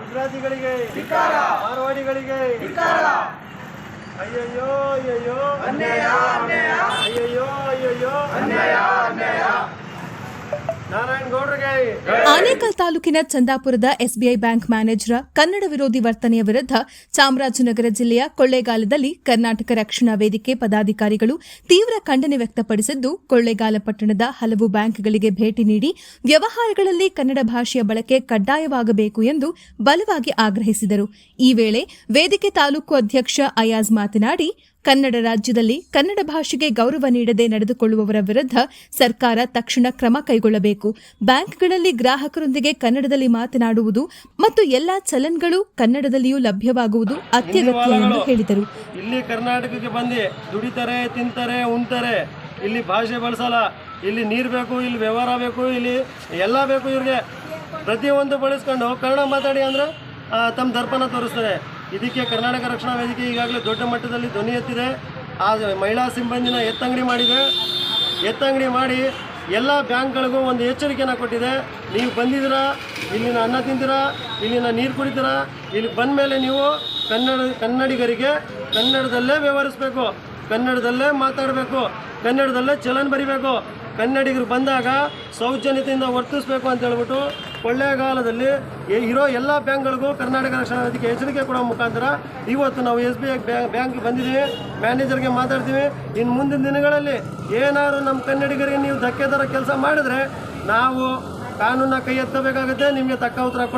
ಗುಜರಾತಿಗಳಿಗೆ ಮಾರವಾಡಿಗಳಿಗೆ. ಅಯ್ಯಯ್ಯೋ ಅಯ್ಯಯ್ಯೋ. ಅಯ್ಯಯ್ಯೋ ಆನೇಕಲ್ ತಾಲೂಕಿನ ಚಂದಾಪುರದ ಎಸ್ಬಿಐ ಬ್ಯಾಂಕ್ ಮ್ಯಾನೇಜರ್, ಕನ್ನಡ ವಿರೋಧಿ ವರ್ತನೆಯ ವಿರುದ್ಧ ಚಾಮರಾಜನಗರ ಜಿಲ್ಲೆಯ ಕೊಳ್ಳೇಗಾಲದಲ್ಲಿ ಕರ್ನಾಟಕ ರಕ್ಷಣಾ ವೇದಿಕೆ ಪದಾಧಿಕಾರಿಗಳು ತೀವ್ರ ಖಂಡನೆ ವ್ಯಕ್ತಪಡಿಸಿದ್ದು, ಕೊಳ್ಳೇಗಾಲ ಪಟ್ಟಣದ ಹಲವು ಬ್ಯಾಂಕ್ಗಳಿಗೆ ಭೇಟಿ ನೀಡಿ ವ್ಯವಹಾರಗಳಲ್ಲಿ ಕನ್ನಡ ಭಾಷೆಯ ಬಳಕೆ ಕಡ್ಡಾಯವಾಗಬೇಕು ಎಂದು ಬಲವಾಗಿ ಆಗ್ರಹಿಸಿದರು. ಈ ವೇಳೆ ವೇದಿಕೆ ತಾಲೂಕು ಅಧ್ಯಕ್ಷ ಅಯಾಜ್ ಮಾತನಾಡಿ ಕನ್ನಡ ರಾಜ್ಯದಲ್ಲಿ ಕನ್ನಡ ಭಾಷೆಗೆ ಗೌರವ ನೀಡದೆ ನಡೆದುಕೊಳ್ಳುವವರ ವಿರುದ್ಧ ಸರ್ಕಾರ ತಕ್ಷಣ ಕ್ರಮ ಕೈಗೊಳ್ಳಬೇಕು. ಬ್ಯಾಂಕ್ಗಳಲ್ಲಿ ಗ್ರಾಹಕರೊಂದಿಗೆ ಕನ್ನಡದಲ್ಲಿ ಮಾತನಾಡುವುದು ಮತ್ತು ಎಲ್ಲಾ ಚಲನ್ಗಳು ಕನ್ನಡದಲ್ಲಿಯೂ ಲಭ್ಯವಾಗುವುದು ಅತ್ಯಗತ್ಯ ಎಂದು ಹೇಳಿದರು. ಇಲ್ಲಿ ಕರ್ನಾಟಕಕ್ಕೆ ಬಂದು ದುಡಿತಾರೆ ತಿಂತಾರೆ ಉಣ್ತಾರೆ. ಇಲ್ಲಿ ಭಾಷೆ ಬಳಸಲ್ಲ. ಇಲ್ಲಿ ನೀರು ಬೇಕು ಇಲ್ಲಿ ವ್ಯವಹಾರ ಬೇಕು ಇಲ್ಲಿ ಎಲ್ಲ ಬೇಕು ಇವ್ರಿಗೆ. ಪ್ರತಿಯೊಂದು ಬಳಸ್ಕೊಂಡು ಕನ್ನಡ ಮಾತಾಡಿ ಅಂದ್ರೆ ತಮ್ಮ ದರ್ಪಣ ತೋರಿಸ್ತಾರೆ ಇದಕ್ಕೆ ಕರ್ನಾಟಕ ರಕ್ಷಣಾ ವೇದಿಕೆ ಈಗಾಗಲೇ ದೊಡ್ಡ ಮಟ್ಟದಲ್ಲಿ ಧ್ವನಿ ಎತ್ತಿದೆ. ಆ ಮಹಿಳಾ ಸಿಬ್ಬಂದಿನ ಎತ್ತಂಗಡಿ ಮಾಡಿದೆ. ಎತ್ತಂಗಡಿ ಮಾಡಿ ಎಲ್ಲ ಬ್ಯಾಂಕ್ಗಳಿಗೂ ಒಂದು ಎಚ್ಚರಿಕೆಯನ್ನು ಕೊಟ್ಟಿದೆ. ನೀವು ಬಂದಿದ್ದೀರಾ? ಇಲ್ಲಿನ ಅನ್ನ ತಿಂತೀರಾ? ಇಲ್ಲಿನ ನೀರು ಕುಡಿತೀರಾ? ಇಲ್ಲಿ ಬಂದ ಮೇಲೆ ನೀವು ಕನ್ನಡ, ಕನ್ನಡಿಗರಿಗೆ ಕನ್ನಡದಲ್ಲೇ ವ್ಯವಹರಿಸಬೇಕು. ಕನ್ನಡದಲ್ಲೇ ಮಾತಾಡಬೇಕು. ಕನ್ನಡದಲ್ಲೇ ಚಲನ್ ಬರಿಬೇಕು. ಕನ್ನಡಿಗರು ಬಂದಾಗ ಸೌಜನ್ಯತೆಯಿಂದ ವರ್ತಿಸಬೇಕು ಅಂತ ಹೇಳ್ಬಿಟ್ಟು ಕೊಳ್ಳೇಗಾಲದಲ್ಲಿ ಇರೋ ಎಲ್ಲ ಬ್ಯಾಂಕ್ಗಳಿಗೂ ಕರ್ನಾಟಕ ರಕ್ಷಣಾ ವೇದಿಕೆ ಎಚ್ಚರಿಕೆ ಕೊಡೋ ಮುಖಾಂತರ ಇವತ್ತು ನಾವು ಎಸ್ ಬಿ ಐ ಬ್ಯಾಂಕ್ ಬಂದಿದ್ದೀವಿ, ಮ್ಯಾನೇಜರ್ಗೆ ಮಾತಾಡ್ತೀವಿ. ಇನ್ನು ಮುಂದಿನ ದಿನಗಳಲ್ಲಿ ಏನಾದ್ರು ನಮ್ಮ ಕನ್ನಡಿಗರಿಗೆ ನೀವು ಧಕ್ಕೆ ಕೆಲಸ ಮಾಡಿದ್ರೆ ನಾವು ಕಾನೂನ ಕೈ ಎತ್ತಬೇಕಾಗುತ್ತೆ, ನಿಮಗೆ ತಕ್ಕ ಉತ್ತರ ಕೊಡಬೇಕು.